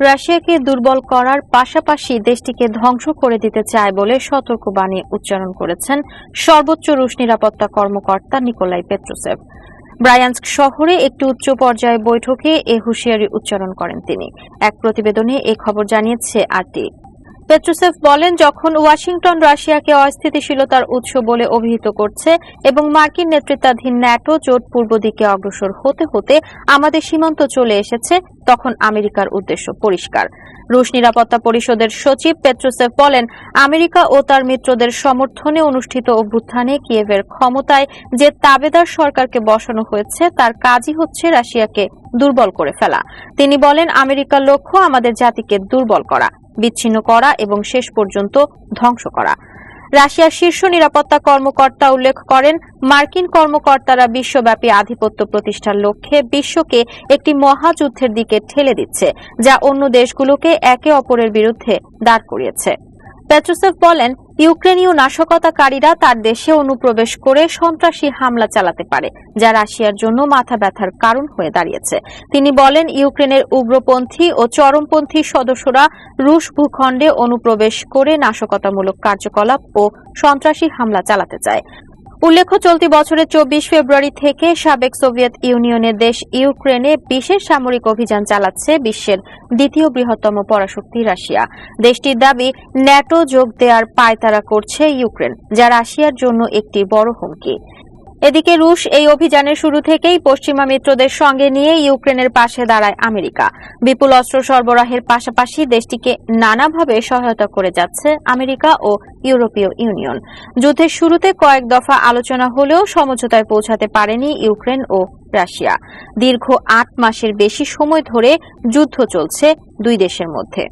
রাশিয়াকে দুর্বল করার পাশাপাশি দেশটিকে ধ্বংস করে দিতে চায় বলে সতর্কবাণী উচ্চারণ করেছেন সর্বোচ্চ রুশ নিরাপত্তা কর্মকর্তা নিকোলাই পেট্রোসেভ ব্রায়ান্স্ক শহরে একটি উচ্চ পর্যায়ে বৈঠকে এ হুঁশিয়ারি উচ্চারণ করেন তিনি। এক প্রতিবেদনে এ খবর জানিয়েছে আরটি। পেট্রোসেভ বলেন, যখন ওয়াশিংটন রাশিয়াকে অস্থিতিশীলতার উৎস বলে অভিহিত করছে এবং মার্কিন নেতৃত্বাধীন ন্যাটো জোট পূর্ব দিকে অগ্রসর হতে হতে আমাদের সীমান্ত চলে এসেছে, তখন আমেরিকার উদ্দেশ্য পরিষ্কার। রুশ নিরাপত্তা পরিষদের সচিব পেট্রোসেফ বলেন, আমেরিকা ও তার মিত্রদের সমর্থনে অনুষ্ঠিত অভ্যুত্থানে কিয়েভের ক্ষমতায় যে তাবেদার সরকারকে বসানো হয়েছে, তার কাজই হচ্ছে রাশিয়াকে দুর্বল করে ফেলা। তিনি বলেন, আমেরিকার লক্ষ্য আমাদের জাতিকে দুর্বল করা। বিচ্ছিন্ন করা এবং শেষ পর্যন্ত ধ্বংস করা। রাশিয়ার শীর্ষ নিরাপত্তা কর্মকর্তা উল্লেখ করেন, মার্কিন কর্মকর্তারা বিশ্বব্যাপী আধিপত্য প্রতিষ্ঠার লক্ষ্যে বিশ্বকে একটি মহাযুদ্ধের দিকে ঠেলে দিচ্ছে, যা অন্য দেশগুলোকে একে অপরের বিরুদ্ধে দাঁড় করিয়েছে। পেট্রোসেভ বলেন, ইউক্রেনীয় নাশকতাকারীরা তার দেশে অনুপ্রবেশ করে সন্ত্রাসী হামলা চালাতে পারে, যা রাশিয়ার জন্য মাথা ব্যথার কারণ হয়ে দাঁড়িয়েছে। তিনি বলেন, ইউক্রেনের উগ্রপন্থী ও চরমপন্থী সদস্যরা রুশ ভূখণ্ডে অনুপ্রবেশ করে নাশকতামূলক কার্যকলাপ ও সন্ত্রাসী হামলা চালাতে চায়। উল্লেখ্য, চলতি বছরের চব্বিশ ফেব্রুয়ারি থেকে সাবেক সোভিয়েত ইউনিয়নের দেশ ইউক্রেনে বিশেষ সামরিক অভিযান চালাচ্ছে বিশ্বের দ্বিতীয় বৃহত্তম পরাশক্তি রাশিয়া। দেশটির দাবি, ন্যাটো যোগ দেওয়ার পায়তারা করছে ইউক্রেন, যা রাশিয়ার জন্য একটি বড় হুমকি। এদিকে রুশ এই অভিযানের শুরু থেকেই পশ্চিমা মিত্রদের সঙ্গে নিয়ে ইউক্রেনের পাশে দাঁড়ায় আমেরিকা। বিপুল অস্ত্র সরবরাহের পাশাপাশি দেশটিকে নানাভাবে সহায়তা করে যাচ্ছে আমেরিকা ও ইউরোপীয় ইউনিয়ন। যুদ্ধের শুরুতে কয়েক দফা আলোচনা হলেও সমঝোতায় পৌঁছাতে পারেনি ইউক্রেন ও রাশিয়া। দীর্ঘ আট মাসের বেশি সময় ধরে যুদ্ধ চলছে দুই দেশের মধ্যে।